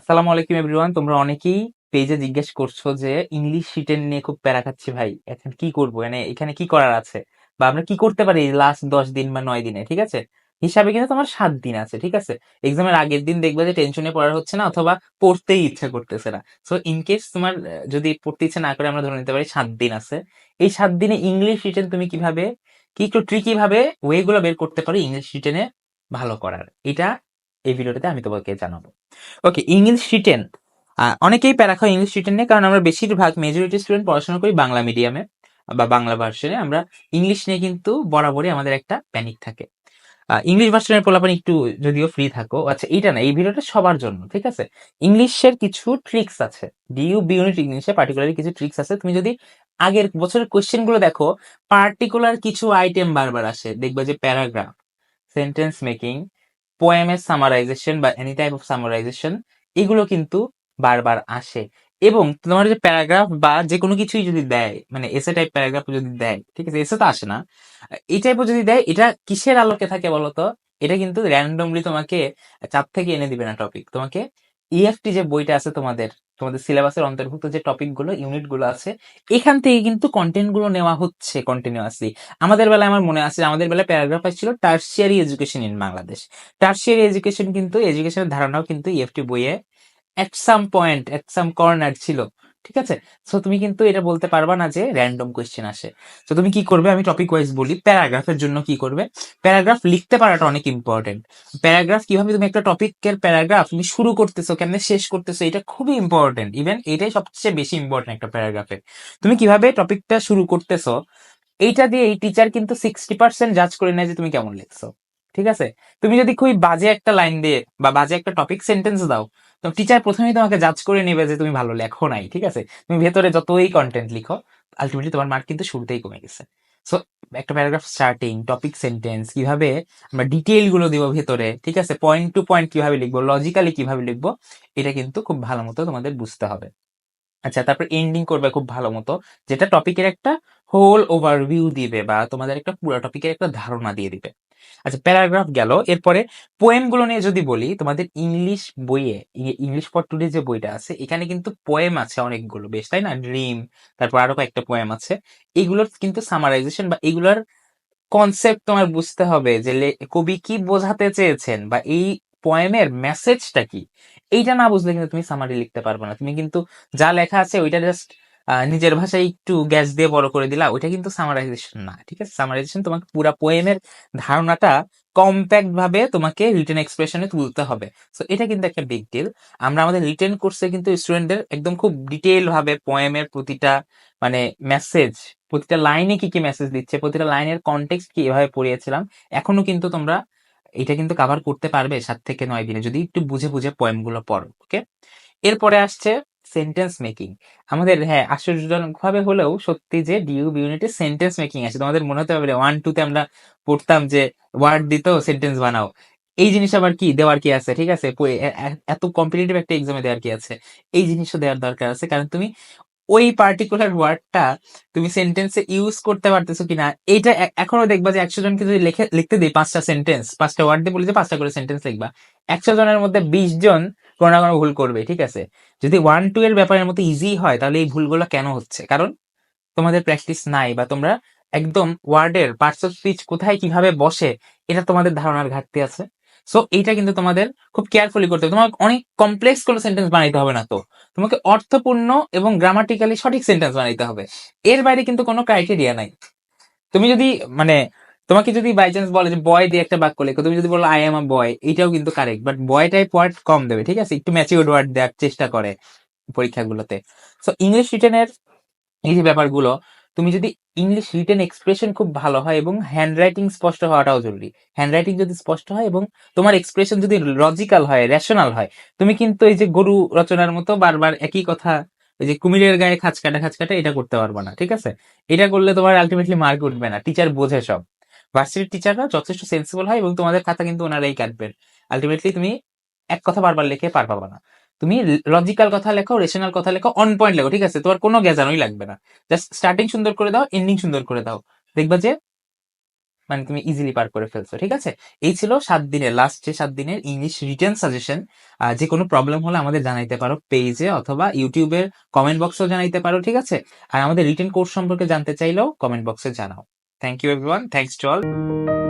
আসসালামু আলাইকুম এভরিওয়ান তোমরা অনেকেই পেজে জিজ্ঞেস করছ যে ইংলিশ রিটেন নিয়ে খুব প্যারা খাচ্ছি ভাই। এখন কি করব? মানে এখানে কি করার আছে? বা আমরা কি করতে পারি লাস্ট দশ দিন বা নয় দিনে, ঠিক আছে? হিসাবে কিন্তু তোমার সাত দিন আছে, ঠিক আছে? এক্সামের আগের দিন দেখবে যে টেনশনে পড়ার হচ্ছে না অথবা পড়তেই ইচ্ছা করতেছে না। সো ইন কেস তোমার যদি পড়তে ইচ্ছা না করে আমরা ধরে নিতে পারি সাত দিন আছে। এই সাত দিনে ইংলিশ রিটেন তুমি কীভাবে, কি একটু ট্রিকি ভাবে ওয়ে গুলো বের করতে পারো ইংলিশ রিটেনে ভালো করার। এটা এই ভিডিওটাতে আমি তোমাকে জানাব। ওকে ইংলিশ রিটেন অনেকেই প্যারা খায় ইংলিশ নিয়ে কারণ আমরা বেশিরভাগ মেজরিটি স্টুডেন্ট পড়াশোনা করি বাংলা মিডিয়ামে বা বাংলা ভার্সনে আমরা ইংলিশ নিয়ে কিন্তু বরাবরই আমাদের একটা প্যানিক থাকে। ইংলিশ ভার্সনের পোলাপান একটু যদিও ফ্রি থাকো। আচ্ছা এইটা না, এই ভিডিওটা সবার জন্য, ঠিক আছে? ইংলিশের কিছু ট্রিক্স আছে। ডিইউ বি ইউনিট ইংলিশে পার্টিকুলারলি কিছু ট্রিক্স আছে? তুমি যদি আগের বছরের কোশ্চেনগুলো দেখো পার্টিকুলার কিছু আইটেম বারবার আসে। দেখবে যে প্যারাগ্রাফ সেন্টেন্স মেকিং পোয়েমের সামারাইজেশন বা এনি টাইপ অফ সামারাইজেশন এগুলো কিন্তু বারবার আসে। এবং তোমার যে প্যারাগ্রাফ বা যে কোনো কিছুই যদি দেয় মানে এসে টাইপ প্যারাগ্রাফ যদি দেয়, ঠিক আছে এসে তো আসে না, এই টাইপও যদি দেয়, এটা কিসের আলোকে থাকে বলতো? এটা কিন্তু র্যান্ডমলি তোমাকে চাপ থেকে এনে দিবে না টপিক তোমাকে ইএফটি যে বইটা আছে তোমাদের তোমাদের সিলেবাসের অন্তর্ভুক্ত যে টপিকগুলো ইউনিটগুলো আছে, এখান থেকে কিন্তু কন্টেন্টগুলো নেওয়া হচ্ছে কন্টিনিউয়াসলি আমাদের বেলায় আমার মনে আছে আমাদের বেলায় প্যারাগ্রাফ ছিল tertiary education in Bangladesh tertiary education কিন্তু এডুকেশনের ধারণাও কিন্তু ইএফটি বইয়ে এট সাম পয়েন্ট এট সাম কর্নার ছিল। ঠিক আছে? সো তুমি কিন্তু এটা বলতে পারবা না যে র্যান্ডম কোয়েশ্চেন আসে। তো তুমি কি করবে? আমি টপিক ওয়াইজ বলি প্যারাগ্রাফের জন্য কি করবে? প্যারাগ্রাফ লিখতে পারাটা অনেক ইম্পর্টেন্ট প্যারাগ্রাফ কীভাবে তুমি একটা টপিকের প্যারাগ্রাফ তুমি শুরু করতেছো, কেমনে শেষ করতেছো, এটা খুবই ইম্পর্টেন্ট ইভেন এটাই সবচেয়ে বেশি ইম্পর্টেন্ট একটা প্যারাগ্রাফে তুমি কীভাবে টপিকটা শুরু করতেছো, এইটা দিয়ে এই টিচার কিন্তু সিক্সটি পার্সেন্ট জাজ করে নেয় যে তুমি কেমন লিখছো। ঠিক আছে? তুমি যদি খুবই বাজে একটা লাইন দিয়ে বা বাজে একটা টপিক সেন্টেন্স দাও, তো টিচার প্রথমেই তোমাকে জাজ করে নেবে যে তুমি ভালো লেখো নাই, ঠিক আছে? তুমি ভেতরে যতই কন্টেন্ট লিখো আলটিমেটলি তোমার মার্ক কিন্তু শুরুতেই কমে গেছে। সো একটা প্যারাগ্রাফ স্টার্টিং টপিক সেন্টেন্স কীভাবে আমরা ডিটেইলগুলো দিব ভেতরে, ঠিক আছে? পয়েন্ট টু পয়েন্ট কীভাবে লিখব লজিক্যালি কীভাবে লিখব, এটা কিন্তু খুব ভালো মতো তোমাদের বুঝতে হবে। আচ্ছা তারপর এন্ডিং করবে খুব ভালো মতো, যেটা টপিকের একটা হোল ওভারভিউ দিবে বা তোমাদের একটা পুরো টপিকের একটা ধারণা দিয়ে দিবে। আচ্ছা প্যারাগ্রাফ গেল। এরপরে পোয়েমগুলো নিয়ে যদি বলি, তোমাদের ইংলিশ বইয়ে ইংলিশ ফর টুডে যে বইটা আছে, এখানে কিন্তু পোয়েম আছে অনেকগুলো বেশ, তাই না? ড্রিম তারপর আরও কয়েকটা পোয়েম আছে। এগুলোর কিন্তু সামারাইজেশন বা এগুলোর কনসেপ্ট তোমার বুঝতে হবে যে কবি কি বোঝাতে চেয়েছেন বা এই পোয়েমের মেসেজটা কি? এইটা না বুঝলে কিন্তু তুমি সামারি লিখতে পারবে না। তুমি কিন্তু যা লেখা আছে, ওইটা জাস্ট নিজের ভাষায় একটু গ্যাস দিয়ে বড় করে দিলা, ওইটা কিন্তু সামারাইজেশন না, ঠিক আছে? সামারাইজেশন তোমাকে পুরা পোয়েমের ধারণাটা কম্প্যাক্ট ভাবে তোমাকে রিটেন এক্সপ্রেশনে তুলতে হবে। সো এটা কিন্তু একটা বিগ ডিল আমরা আমাদের রিটেন কোর্সে কিন্তু স্টুডেন্টদের একদম খুব ডিটেইল ভাবে পোয়েমের প্রতিটা মানে মেসেজ প্রতিটা লাইনে কি কি মেসেজ দিচ্ছে, প্রতিটা লাইনের কনটেক্সট কি এভাবে পড়িয়েছিলাম, এখনও কিন্তু তোমরা এটা কিন্তু কভার করতে পারবে সাত থেকে নয় দিনে, যদি একটু বুঝে বুঝে পোয়েমগুলো পড়ো ওকে এরপরে আসছে সেন্টেন্স মেকিং আমাদের হ্যাঁ আশ্চর্যজনক ভাবে হলেও সত্যি যে ডিউ ইউনিটে সেন্টেন্স মেকিং আছে। তোমাদের মনে হতে পারে ওয়ান টু তে আমরা পড়তাম যে ওয়ার্ড দিত সেন্টেন্স বানাও। এই জিনিস আবার কি? দেওয়ার কি আছে? ঠিক আছে? এত কম্পিটিটিভ একটা এক্সামে দেওয়ার কি আছে? এই জিনিসও দেওয়ার দরকার আছে। কারণ তুমি ওই পার্টিকুলার ওয়ার্ডটা তুমি সেন্টেন্সে ইউজ করতে পারতেছো কিনা, এইটা এ- এখনও দেখবা যে একশো জনকে যদি লিখে, লিখতে দিই পাঁচটা সেন্টেন্স পাঁচটা ওয়ার্ড দিয়ে বলি যে পাঁচটা করে সেন্টেন্স লিখবা। একশো জনের মধ্যে বিশ জন কোনো না কোনো ভুল করবে, ঠিক আছে? যদি ওয়ান টু এর ব্যাপারের মতো ইজি হয়, তাহলে এই ভুলগুলো কেন হচ্ছে? কারণ তোমাদের প্র্যাকটিস নাই বা তোমরা একদম ওয়ার্ডের পার্টস অফ স্পিচ কোথায় কীভাবে বসে, এটা তোমাদের ধারণার ঘাটতি আছে। সো এইটা কিন্তু তোমাদের খুব কেয়ারফুলি করতে হবে। তোমাকে অনেক কমপ্লেক্স কোনো সেন্টেন্স বানাইতে হবে না তো। তোমাকে অর্থপূর্ণ এবং গ্রামাটিক্যালি সঠিক সেন্টেন্স বানাইতে হবে। এর বাইরে কিন্তু কোনো ক্রাইটেরিয়া নাই। তুমি যদি মানে তোমাকে যদি বাই চান্স বলে যে বয় দিয়ে একটা বাক্য লেখো, তুমি যদি বলো আই এম আ বয় এটাও কিন্তু correct but boy type word কম দেবে, ঠিক আছে? একটু ম্যাচিউর ওয়ার্ড দেওয়ার চেষ্টা করে পরীক্ষাগুলোতে। সো ইংলিশ রিটেনের এই যে ব্যাপারগুলো, তুমি যদি ইংলিশ রিটেন এক্সপ্রেশন খুব ভালো হয় এবং হ্যান্ড রাইটিং স্পষ্ট হওয়াটাও জরুরি। হ্যান্ড রাইটিং যদি স্পষ্ট হয় এবং তোমার এক্সপ্রেশন যদি লজিক্যাল হয় রেশনাল হয়, তুমি কিন্তু এই যে গরু রচনার মতো বারবার একই কথা, ওই যে কুমিরের গায়ে খাঁচ কাটা খাঁচ কাটা এটা করতে পারবে না, ঠিক আছে? এটা করলে তোমার আলটিমেটলি মার্ক উঠবে না টিচার বোঝে সব। ভার্সিটির টিচাররা যথেষ্ট সেন্সিবল হয় এবং তোমাদের খাতা কিন্তু ওনারাই কাটবেন। আলটিমেটলি তুমি এক কথা বারবার লিখে পার পাবা না। তুমি লজিক্যাল কথা লেখো রেশনাল কথা লেখো অন পয়েন্ট লেখো, ঠিক আছে? তোমার কোনো গেজানোই লাগবে না। জাস্ট স্টার্টিং সুন্দর করে দাও এন্ডিং সুন্দর করে দাও। দেখবা যে মানে তুমি ইজিলি পার করে ফেলছো, ঠিক আছে? এই ছিল সাত দিনের লাস্ট যে সাত দিনের ইংলিশ রিটেন সাজেশন যে কোনো প্রবলেম হলে আমাদের জানাইতে পারো পেজে অথবা ইউটিউবের কমেন্ট বক্সেও জানাইতে পারো, ঠিক আছে? আর আমাদের রিটেন কোর্স সম্পর্কে জানতে চাইলেও কমেন্ট বক্সে জানাও। Thank you, everyone. Thanks to all.